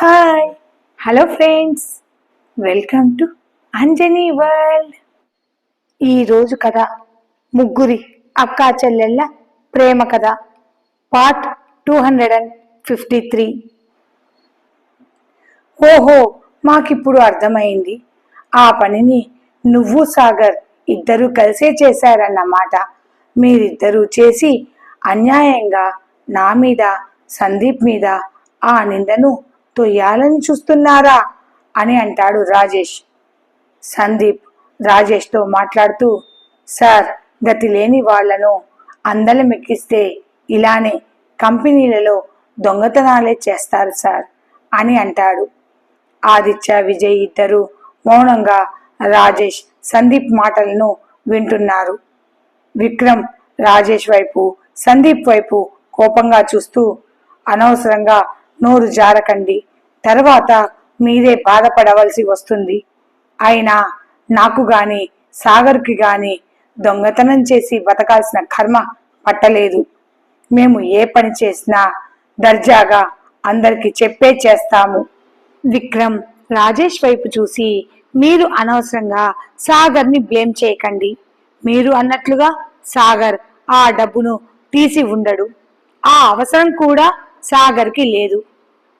Hi hello friends welcome to Anjani world ఈరోజు కథ ముగ్గురి అక్కా చెల్లెళ్ళ ప్రేమ కథ part two hundred and fifty three ఓహో మాకిప్పుడు అర్థమైంది. ఆ పనిని నువ్వు సాగర్ ఇద్దరూ కలిసే చేశారన్నమాట. మీరిద్దరూ చేసి అన్యాయంగా నా మీద సందీప్ మీద ఆ నిందను తొయ్యాలని చూస్తున్నారా? అని అంటాడు రాజేష్. సందీప్ రాజేష్తో మాట్లాడుతూ సార్ గతి లేని వాళ్ళను అందలం ఎక్కిస్తే ఇలానే కంపెనీలలో దొంగతనాలే చేస్తారు సార్ అని అంటాడు. ఆదిత్య విజయ్ ఇద్దరు మౌనంగా రాజేష్ సందీప్ మాటలను వింటున్నారు. విక్రమ్ రాజేష్ వైపు సందీప్ వైపు కోపంగా చూస్తూ అనవసరంగా నోరు జారకండి. తర్వాత మీరే బాధపడవలసి వస్తుంది. అయినా నాకు గాని సాగర్కి గాని దొంగతనం చేసి బతకాల్సిన కర్మ పట్టలేదు. మేము ఏ పని చేసినా దర్జాగా అందరికి చెప్పే చేస్తాము. విక్రమ్ రాజేష్ వైపు చూసి మీరు అనవసరంగా సాగర్ని బ్లేమ్ చేయకండి. మీరు అన్నట్లుగా సాగర్ ఆ డబ్బును తీసి ఉండడు. ఆ అవసరం కూడా సాగర్కి లేదు.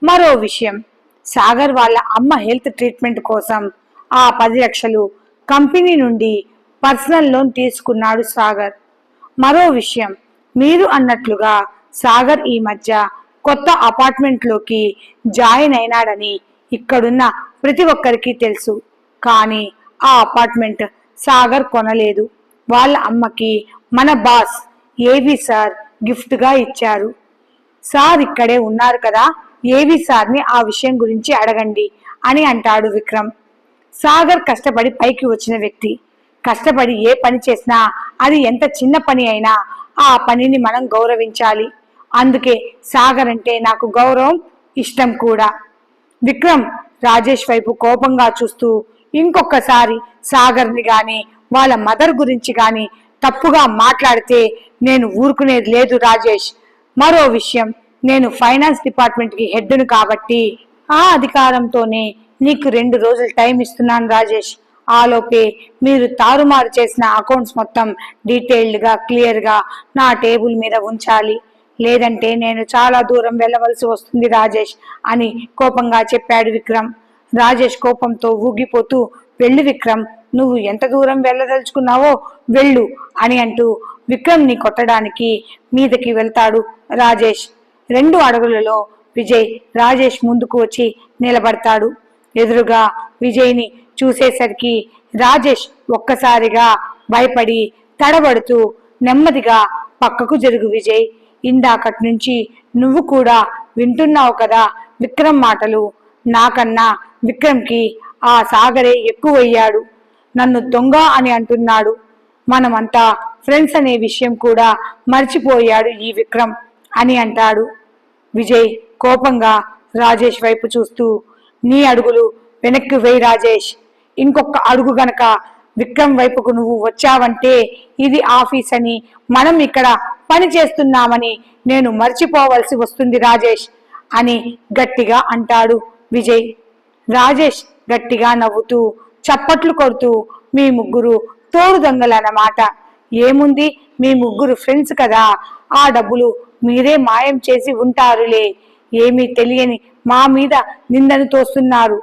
మరో విషయం. సాగర్ వాళ్ళ అమ్మ హెల్త్ ట్రీట్మెంట్ కోసం ఆ పది లక్షలు కంపెనీ నుండి పర్సనల్ లోన్ తీసుకున్నాడు సాగర్. మరో విషయం. మీరు అన్నట్లుగా సాగర్ ఈ మధ్య కొత్త అపార్ట్మెంట్లోకి జాయిన్ అయినాడని ఇక్కడున్న ప్రతి ఒక్కరికి తెలుసు. కానీ ఆ అపార్ట్మెంట్ సాగర్ కొనలేదు. వాళ్ళ అమ్మకి మన బాస్ ఏవి సార్ గిఫ్ట్గా ఇచ్చారు. సార్ ఇక్కడే ఉన్నారు కదా ఏవి సార్ని ఆ విషయం గురించి అడగండి అని అంటాడు విక్రమ్. సాగర్ కష్టపడి పైకి వచ్చిన వ్యక్తి. కష్టపడి ఏ పని చేసినా అది ఎంత చిన్న పని అయినా ఆ పనిని మనం గౌరవించాలి. అందుకే సాగర్ అంటే నాకు గౌరవం ఇష్టం కూడా. విక్రమ్ రాజేష్ వైపు కోపంగా చూస్తూ ఇంకొకసారి సాగర్ని గాని వాళ్ళ మదర్ గురించి గాని తప్పుగా మాట్లాడితే నేను ఊరుకునేది లేదు రాజేష్. మరో విషయం. నేను ఫైనాన్స్ డిపార్ట్మెంట్కి హెడ్ను కాబట్టి ఆ అధికారంతోనే నీకు రెండు రోజులు టైం ఇస్తున్నాను రాజేష్. ఆలోపే మీరు తారుమారు చేసిన అకౌంట్స్ మొత్తం డీటెయిల్డ్గా క్లియర్గా నా టేబుల్ మీద ఉంచాలి. లేదంటే నేను చాలా దూరం వెళ్ళవలసి వస్తుంది రాజేష్ అని కోపంగా చెప్పాడు విక్రమ్. రాజేష్ కోపంతో ఊగిపోతూ వెళ్ళు విక్రమ్ నువ్వు ఎంత దూరం వెళ్ళదలుచుకున్నావో వెళ్ళు అని అంటూ విక్రమ్ని కొట్టడానికి మీదకి వెళ్తాడు రాజేష్. రెండు అడుగులలో విజయ్ రాజేష్ ముందుకు వచ్చి నిలబడతాడు. ఎదురుగా విజయ్ని చూసేసరికి రాజేష్ ఒక్కసారిగా భయపడి తడబడుతూ నెమ్మదిగా పక్కకు జరుగు విజయ్. ఇందాకటి నుంచి నువ్వు కూడా వింటున్నావు కదా విక్రమ్ మాటలు. నాకన్నా విక్రమ్కి ఆ సాగరే ఎక్కువయ్యాడు. నన్ను దొంగ అని అంటున్నాడు. మనమంతా ఫ్రెండ్స్ అనే విషయం కూడా మర్చిపోయాడు ఈ విక్రమ్ అని అంటాడు. విజయ్ కోపంగా రాజేష్ వైపు చూస్తూ నీ అడుగులు వెనక్కి వేయి రాజేష్. ఇంకొక అడుగు గనక విక్రమ్ వైపుకు నువ్వు వచ్చావంటే ఇది ఆఫీస్ అని మనం ఇక్కడ పని చేస్తున్నామని నేను మర్చిపోవలసి వస్తుంది రాజేష్ అని గట్టిగా అంటాడు విజయ్. రాజేష్ గట్టిగా నవ్వుతూ చప్పట్లు కొడుతూ మీ ముగ్గురు తోడు దొంగలన్నమాట. ఏముంది? మీ ముగ్గురు ఫ్రెండ్స్ కదా ఆ డబ్బులు మీరే మాయం చేసి ఉంటారులే. ఏమీ తెలియని మా మీద నిందను తోస్తున్నారు.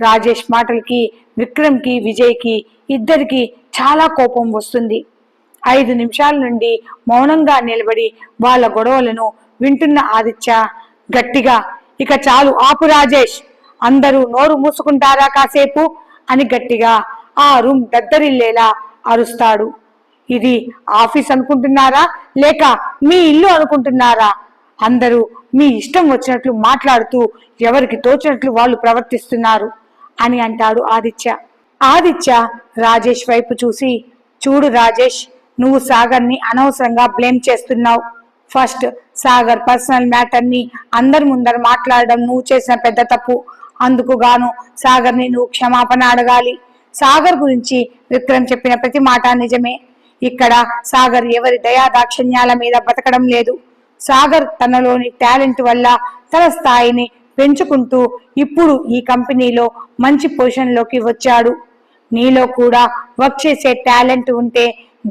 రాజేష్ మాటలకి విక్రమ్కి విజయ్కి ఇద్దరికి చాలా కోపం వస్తుంది. ఐదు నిమిషాల నుండి మౌనంగా నిలబడి వాళ్ళ గొడవలను వింటున్న ఆదిత్య గట్టిగా ఇక చాలు ఆపు రాజేష్ అందరూ నోరు మూసుకుంటారా కాసేపు? అని గట్టిగా ఆ రూమ్ దద్దరిల్లేలా అరుస్తాడు. ఇది ఆఫీస్ అనుకుంటున్నారా? లేక మీ ఇల్లు అనుకుంటున్నారా? అందరూ మీ ఇష్టం వచ్చినట్లు మాట్లాడుతూ ఎవరికి తోచినట్లు వాళ్ళు ప్రవర్తిస్తున్నారు అని అంటాడు ఆదిత్య. ఆదిత్య రాజేష్ వైపు చూసి చూడు రాజేష్ నువ్వు సాగర్ని అనవసరంగా బ్లేమ్ చేస్తున్నావు. ఫస్ట్ సాగర్ పర్సనల్ మ్యాటర్ని అందరి ముందర మాట్లాడడం నువ్వు చేసిన పెద్ద తప్పు. అందుకు గాను సాగర్ని నువ్వు క్షమాపణ అడగాలి. సాగర్ గురించి విక్రమ్ చెప్పిన ప్రతి మాట నిజమే. ఇక్కడ సాగర్ ఎవరి దయా దాక్షిణ్యాల మీద బతకడం లేదు. సాగర్ తనలోని టాలెంట్ వల్ల తన స్థాయిని పెంచుకుంటూ ఇప్పుడు ఈ కంపెనీలో మంచి పొజిషన్లోకి వచ్చాడు. నీలో కూడా వర్క్ చేసే టాలెంట్ ఉంటే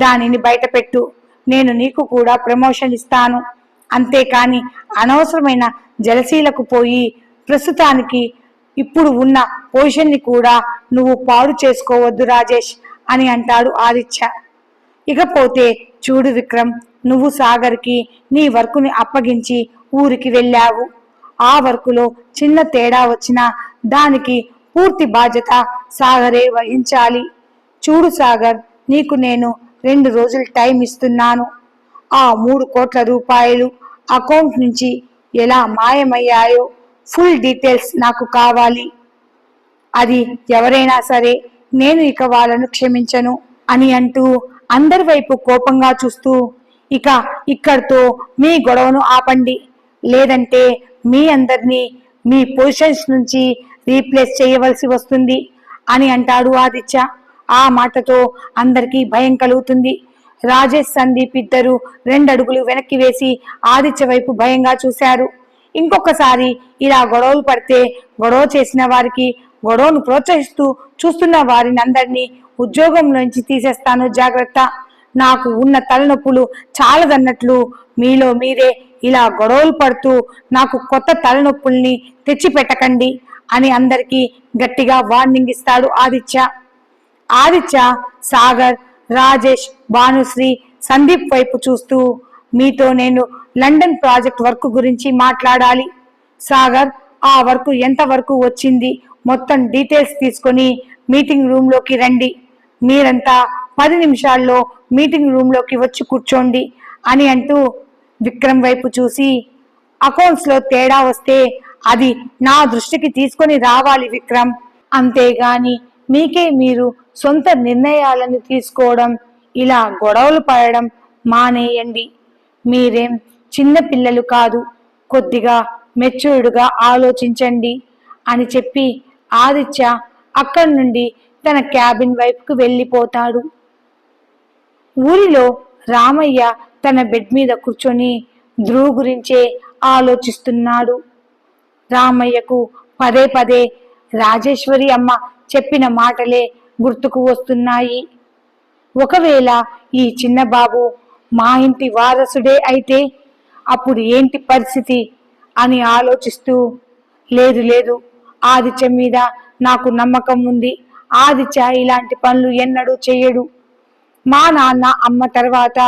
దానిని బయటపెట్టు. నేను నీకు కూడా ప్రమోషన్ ఇస్తాను. అంతేకాని అనవసరమైన జలసీలకు పోయి ప్రస్తుతానికి ఇప్పుడు ఉన్న పొజిషన్ని కూడా నువ్వు పాడు చేసుకోవద్దు రాజేష్ అని అంటాడు ఆదిత్య. ఇకపోతే చూడు విక్రమ్ నువ్వు సాగర్కి నీ వర్కుని అప్పగించి ఊరికి వెళ్ళావు. ఆ వర్కులో చిన్న తేడా వచ్చినా దానికి పూర్తి బాధ్యత సాగరే వహించాలి. చూడు సాగర్ నీకు నేను రెండు రోజులు టైం ఇస్తున్నాను. ఆ మూడు కోట్ల రూపాయలు అకౌంట్ నుంచి ఎలా మాయమయ్యాయో ఫుల్ డీటెయిల్స్ నాకు కావాలి. అది ఎవరైనా సరే నేను ఇక వాళ్ళను క్షమించను అని అంటూ అందరి వైపు కోపంగా చూస్తూ ఇక ఇక్కడితో మీ గొడవను ఆపండి. లేదంటే మీ అందరినీ మీ పొజిషన్స్ నుంచి రీప్లేస్ చేయవలసి వస్తుంది అని అంటాడు ఆదిత్య. ఆ మాటతో అందరికీ భయం కలుగుతుంది. రాజేష్ సందీప్ ఇద్దరు రెండు అడుగులు వెనక్కి వేసి ఆదిత్య వైపు భయంగా చూశారు. ఇంకొకసారి ఇలా గొడవలు పడితే గొడవ చేసిన వారికి గొడవను ప్రోత్సహిస్తూ చూస్తున్న వారిని అందరినీ ఉద్యోగంలోంచి తీసేస్తాను జాగ్రత్త. నాకు ఉన్న తలనొప్పులు చాలదన్నట్లు మీలో మీరే ఇలా గొడవలు పడుతూ నాకు కొత్త తలనొప్పుల్ని తెచ్చిపెట్టకండి అని అందరికీ గట్టిగా వార్నింగ్ ఇస్తాడు ఆదిత్య. ఆదిత్య సాగర్ రాజేష్ భానుశ్రీ సందీప్ వైపు చూస్తూ మీతో నేను లండన్ ప్రాజెక్ట్ వర్క్ గురించి మాట్లాడాలి. సాగర్ ఆ వర్క్ ఎంత వరకు వచ్చింది? మొత్తం డీటెయిల్స్ తీసుకొని మీటింగ్ రూమ్లోకి రండి. మీరంతా పది నిమిషాల్లో మీటింగ్ రూమ్లోకి వచ్చి కూర్చోండి అని అంటూ విక్రమ్ వైపు చూసి అకౌంట్స్లో తేడా వస్తే అది నా దృష్టికి తీసుకొని రావాలి విక్రమ్. అంతేగాని మీకే మీరు సొంత నిర్ణయాలను తీసుకోవడం ఇలా గొడవలు పడడం మానేయండి. మీరేం చిన్న పిల్లలు కాదు కొద్దిగా మెచ్యూర్డ్గా ఆలోచించండి అని చెప్పి ఆదిత్య అక్కడి నుండి తన క్యాబిన్ వైపుకు వెళ్ళిపోతాడు. ఊరిలో రామయ్య తన బెడ్ మీద కూర్చొని ధ్రువ్ గురించే ఆలోచిస్తున్నాడు. రామయ్యకు పదే పదే రాజేశ్వరి అమ్మ చెప్పిన మాటలే గుర్తుకు వస్తున్నాయి. ఒకవేళ ఈ చిన్న బాబు మా ఇంటి వారసుడే అయితే అప్పుడు ఏంటి పరిస్థితి అని ఆలోచిస్తూ లేదు లేదు ఆదిత్య మీద నాకు నమ్మకం ఉంది. ఆదిత్య ఇలాంటి పనులు ఎన్నడూ చేయడు. మా నాన్న అమ్మ తర్వాత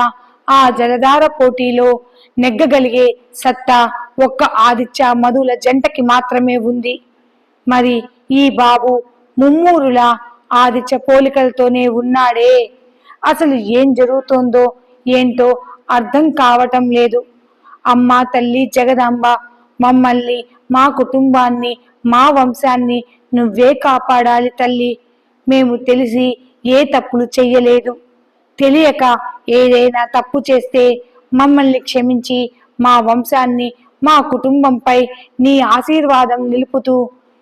ఆ జలధార పోటీలో నెగ్గగలిగే సత్తా ఒక్క ఆదిత్య మధుల జంటకి మాత్రమే ఉంది. మరి ఈ బాబు ముమ్మూరుల ఆదిత్య పోలికలతోనే ఉన్నాడే. అసలు ఏం జరుగుతోందో ఏంటో అర్థం కావటం లేదు. అమ్మ తల్లి జగదాంబ మమ్మల్ని మా కుటుంబాన్ని మా వంశాన్ని నువ్వే కాపాడాలి తల్లి. మేము తెలిసి ఏ తప్పులు చెయ్యలేదు. తెలియక ఏదైనా తప్పు చేస్తే మమ్మల్ని క్షమించి మా వంశాన్ని మా కుటుంబంపై నీ ఆశీర్వాదం నిలుపుతూ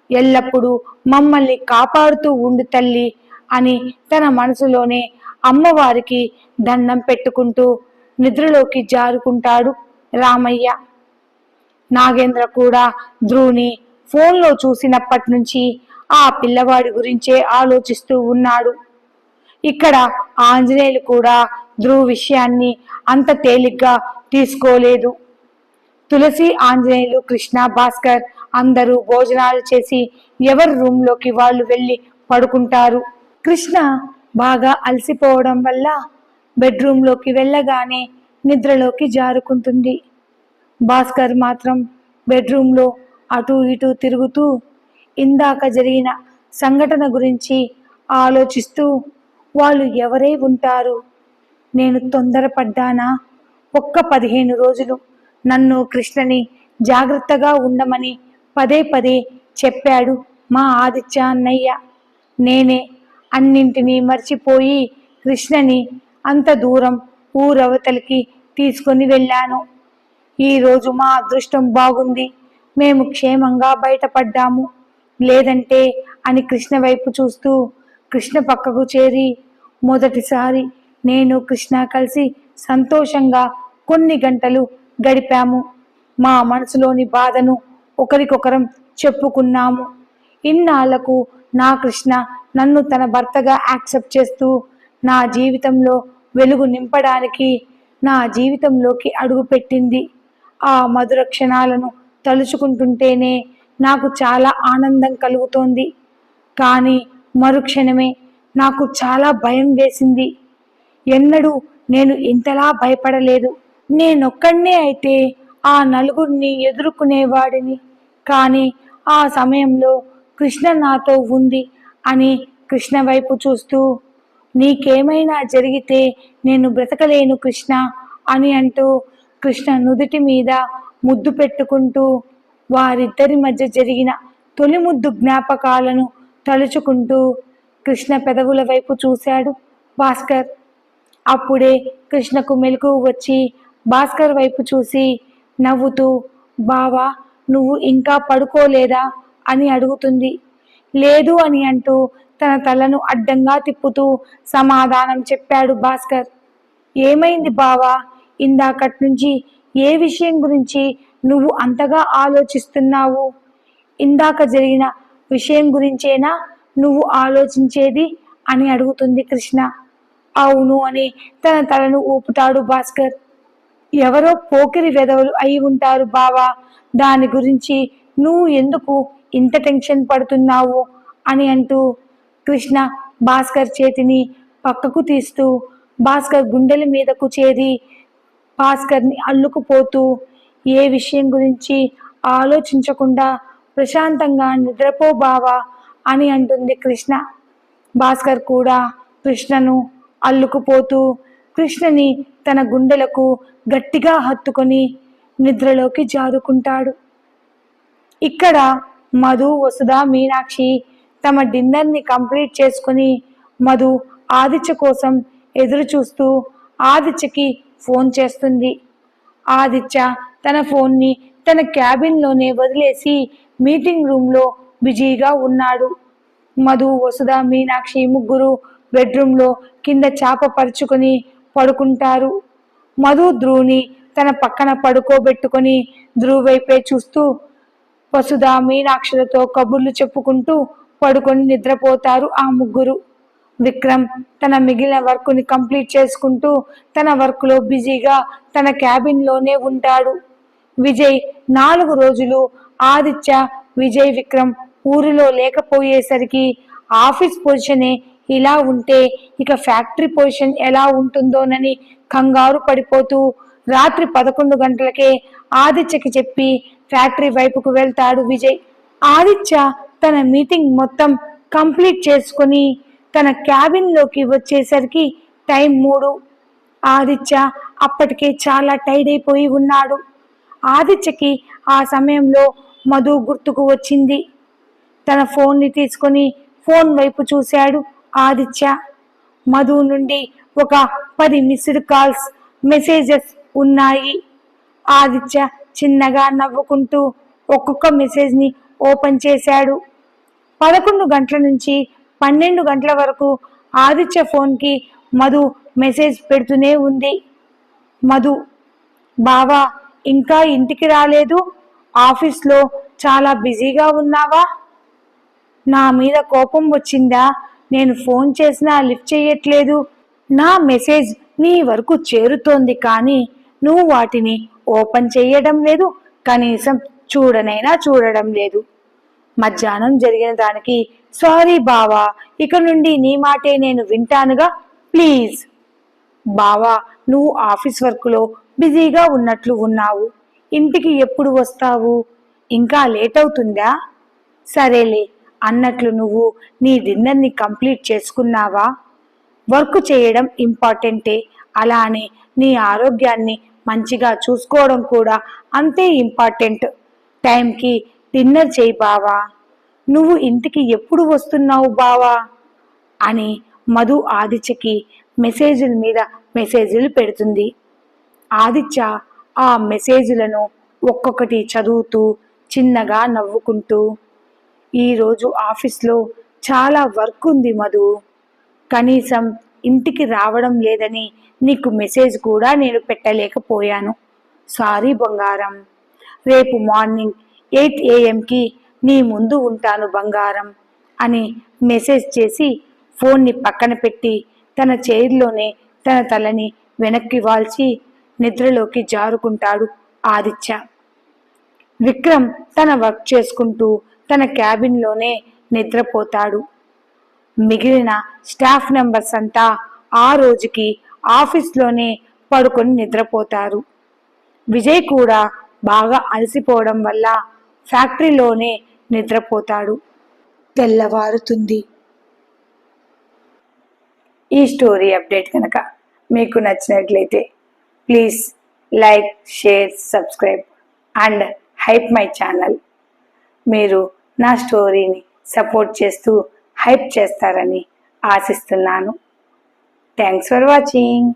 ఎల్లప్పుడూ మమ్మల్ని కాపాడుతూ ఉండు తల్లి అని తన మనసులోనే అమ్మవారికి దండం పెట్టుకుంటూ నిద్రలోకి జారుకుంటాడు రామయ్య. నాగేంద్ర కూడా ధ్రువుని ఫోన్లో చూసినప్పటి నుంచి ఆ పిల్లవాడి గురించే ఆలోచిస్తూ ఉన్నాడు. ఇక్కడ ఆంజనేయులు కూడా ధ్రువ విషయాన్ని అంత తేలిగ్గా తీసుకోలేదు. తులసి ఆంజనేయులు కృష్ణ భాస్కర్ అందరూ భోజనాలు చేసి ఎవరి రూమ్లోకి వాళ్ళు వెళ్ళి పడుకుంటారు. కృష్ణ బాగా అలసిపోవడం వల్ల బెడ్రూమ్లోకి వెళ్ళగానే నిద్రలోకి జారుకుంటుంది. భాస్కర్ మాత్రం బెడ్రూమ్లో అటు ఇటు తిరుగుతూ ఇందాక జరిగిన సంఘటన గురించి ఆలోచిస్తూ వాళ్ళు ఎవరై ఉంటారు? నేను తొందరపడ్డానా? ఒక్క పదిహేను రోజులు నన్ను కృష్ణని జాగ్రత్తగా ఉండమని పదే పదే చెప్పాడు మా ఆదిత్య అన్నయ్య. నేనే అన్నింటినీ మర్చిపోయి కృష్ణని అంత దూరం ఊరవతలికి తీసుకొని వెళ్ళాను. ఈ రోజు మా అదృష్టం బాగుంది. మేము క్షేమంగా బయటపడ్డాము. లేదంటే అని కృష్ణ వైపు చూస్తూ కృష్ణ పక్కకు చేరి మొదటిసారి నేను కృష్ణ కలిసి సంతోషంగా కొన్ని గంటలు గడిపాము. మా మనసులోని బాధను ఒకరికొకరం చెప్పుకున్నాము. ఇన్నాళ్ళకు నా కృష్ణ నన్ను తన భర్తగా యాక్సెప్ట్ చేస్తూ నా జీవితంలో వెలుగు నింపడానికి నా జీవితంలోకి అడుగుపెట్టింది. ఆ మధుర క్షణాలను తలుచుకుంటుంటేనే నాకు చాలా ఆనందం కలుగుతోంది. కానీ మరుక్షణమే నాకు చాలా భయం వేసింది. ఎన్నడూ నేను ఇంతలా భయపడలేదు. నేనొక్కడినే అయితే ఆ నలుగురిని ఎదుర్కొనేవాడిని. కానీ ఆ సమయంలో కృష్ణ నాతో ఉంది అని కృష్ణ వైపు చూస్తూ నీకేమైనా జరిగితే నేను బ్రతకలేను కృష్ణ అని అంటూ కృష్ణ నుదుటి మీద ముద్దు పెట్టుకుంటూ వారిద్దరి మధ్య జరిగిన తొలి ముద్దు జ్ఞాపకాలను తలుచుకుంటూ కృష్ణ పెదవుల వైపు చూశాడు భాస్కర్. అప్పుడే కృష్ణకు మెలకు వచ్చి భాస్కర్ వైపు చూసి నవ్వుతూ బావా నువ్వు ఇంకా పడుకోలేదా? అని అడుగుతుంది. లేదు అని అంటూ తన తలను అడ్డంగా తిప్పుతూ సమాధానం చెప్పాడు భాస్కర్. ఏమైంది బావా? ఇందాకటి నుంచి ఏ విషయం గురించి నువ్వు అంతగా ఆలోచిస్తున్నావు? ఇందాక జరిగిన విషయం గురించేనా నువ్వు ఆలోచించేది? అని అడుగుతుంది కృష్ణ. అవును అని తన తలను ఊపుతాడు భాస్కర్. ఎవరో పోకిరి వెధవలు అయి ఉంటారు బావా. దాని గురించి నువ్వు ఎందుకు ఇంత టెన్షన్ పడుతున్నావు? అని అంటూ కృష్ణ భాస్కర్ చేతిని పక్కకు తీస్తూ భాస్కర్ గుండెల మీదకు చేరి భాస్కర్ని అల్లుకుపోతూ ఏ విషయం గురించి ఆలోచించకుండా ప్రశాంతంగా నిద్రపో బావా అని అంటుంది కృష్ణ. భాస్కర్ కూడా కృష్ణను అల్లుకుపోతూ కృష్ణని తన గుండెలకు గట్టిగా హత్తుకొని నిద్రలోకి జారుకుంటాడు. ఇక్కడ మధు వసుధ మీనాక్షి తమ డిన్నర్ని కంప్లీట్ చేసుకుని మధు ఆదిత్య కోసం ఎదురు చూస్తూ ఆదిత్యకి ఫోన్ చేస్తుంది. ఆదిత్య తన ఫోన్ని తన క్యాబిన్లోనే వదిలేసి మీటింగ్ రూమ్లో బిజీగా ఉన్నాడు. మధు వసుధ మీనాక్షి ముగ్గురు బెడ్రూమ్లో కింద చాప పరుచుకొని పడుకుంటారు. మధు ధ్రువుని తన పక్కన పడుకోబెట్టుకొని ధ్రువు వైపే చూస్తూ వసుధ మీనాక్షులతో కబుర్లు చెప్పుకుంటూ పడుకొని నిద్రపోతారు ఆ ముగ్గురు. విక్రమ్ తన మిగిలిన వర్క్ని కంప్లీట్ చేసుకుంటూ తన వర్క్లో బిజీగా తన క్యాబిన్లోనే ఉంటాడు. విజయ్ నాలుగు రోజులు ఆదిత్య విజయ్ విక్రమ్ ఊరిలో లేకపోయేసరికి ఆఫీస్ పొజిషనే ఇలా ఉంటే ఇక ఫ్యాక్టరీ పొజిషన్ ఎలా ఉంటుందోనని కంగారు పడిపోతూ రాత్రి పదకొండు గంటలకే ఆదిత్యకి చెప్పి ఫ్యాక్టరీ వైపుకు వెళ్తాడు విజయ్. ఆదిత్య తన మీటింగ్ మొత్తం కంప్లీట్ చేసుకుని తన క్యాబిన్లోకి వచ్చేసరికి టైం మూడు. ఆదిత్య అప్పటికే చాలా టైడ్ అయిపోయి ఉన్నాడు. ఆదిత్యకి ఆ సమయంలో మధు గుర్తుకు వచ్చింది. తన ఫోన్ని తీసుకొని ఫోన్ వైపు చూశాడు ఆదిత్య. మధు నుండి ఒక పది మిస్డ్ కాల్స్ మెసేజెస్ ఉన్నాయి. ఆదిత్య చిన్నగా నవ్వుకుంటూ ఒక్కొక్క మెసేజ్ని ఓపెన్ చేశాడు. పదకొండు గంటల నుంచి పన్నెండు గంటల వరకు ఆదిత్య ఫోన్కి మధు మెసేజ్ పెడుతూనే ఉంది. మధు బావా ఇంకా ఇంటికి రాలేదు. ఆఫీస్లో చాలా బిజీగా ఉన్నావా? నా మీద కోపం వచ్చిందా? నేను ఫోన్ చేసినా లిఫ్ట్ చేయట్లేదు. నా మెసేజ్ నీ వరకు చేరుతోంది కానీ నువ్వు వాటిని ఓపెన్ చేయడం లేదు. కనీసం చూడనైనా చూడడం లేదు. మధ్యాహ్నం జరిగిన దానికి సారీ బావా ఇక నుండి నీ మాటే నేను వింటానుగా. ప్లీజ్ బావా నువ్వు ఆఫీస్ వర్క్లో బిజీగా ఉన్నట్లు ఉన్నావు. ఇంటికి ఎప్పుడు వస్తావు? ఇంకా లేట్ అవుతుందా? సరేలే అన్నట్లు నువ్వు నీ డిన్నర్ని కంప్లీట్ చేసుకున్నావా? వర్క్ చేయడం ఇంపార్టెంటే. అలానే నీ ఆరోగ్యాన్ని మంచిగా చూసుకోవడం కూడా అంతే ఇంపార్టెంట్. టైంకి డిన్నర్ చేయి బావా నువ్వు ఇంటికి ఎప్పుడు వస్తున్నావు బావా? అని మధు ఆదిత్యకి మెసేజ్ల మీద మెసేజ్లు పెడుతుంది. ఆదిత్య ఆ మెసేజ్లను ఒక్కొక్కటి చదువుతూ చిన్నగా నవ్వుకుంటూ ఈరోజు ఆఫీస్లో చాలా వర్క్ ఉంది మధు. కనీసం ఇంటికి రావడం లేదని నీకు మెసేజ్ కూడా నేను పెట్టలేకపోయాను. సారీ బంగారం. రేపు మార్నింగ్ ఎయిట్ ఏఎంకి నీ ముందు ఉంటాను బంగారం అని మెసేజ్ చేసి ఫోన్ని పక్కన పెట్టి తన చైర్లోనే తన తలని వెనక్కి వాల్చి నిద్రలోకి జారుకుంటాడు ఆదిత్య. విక్రమ్ తన వర్క్ చేసుకుంటూ తన క్యాబిన్లోనే నిద్రపోతాడు. మిగిలిన స్టాఫ్ మెంబర్స్ అంతా ఆ రోజుకి ఆఫీస్లోనే పడుకొని నిద్రపోతారు. విజయ్ కూడా బాగా అలసిపోవడం వల్ల ఫ్యాక్టరీలోనే నిద్రపోతాడు. తెల్లవారుతుంది. ఈ స్టోరీ అప్డేట్ కనుక మీకు నచ్చినట్లయితే please like share subscribe and hype my channel. మీరు నా స్టోరీని సపోర్ట్ చేస్తూ హైప్ చేస్తారని ఆశిస్తున్నాను. Thanks for watching.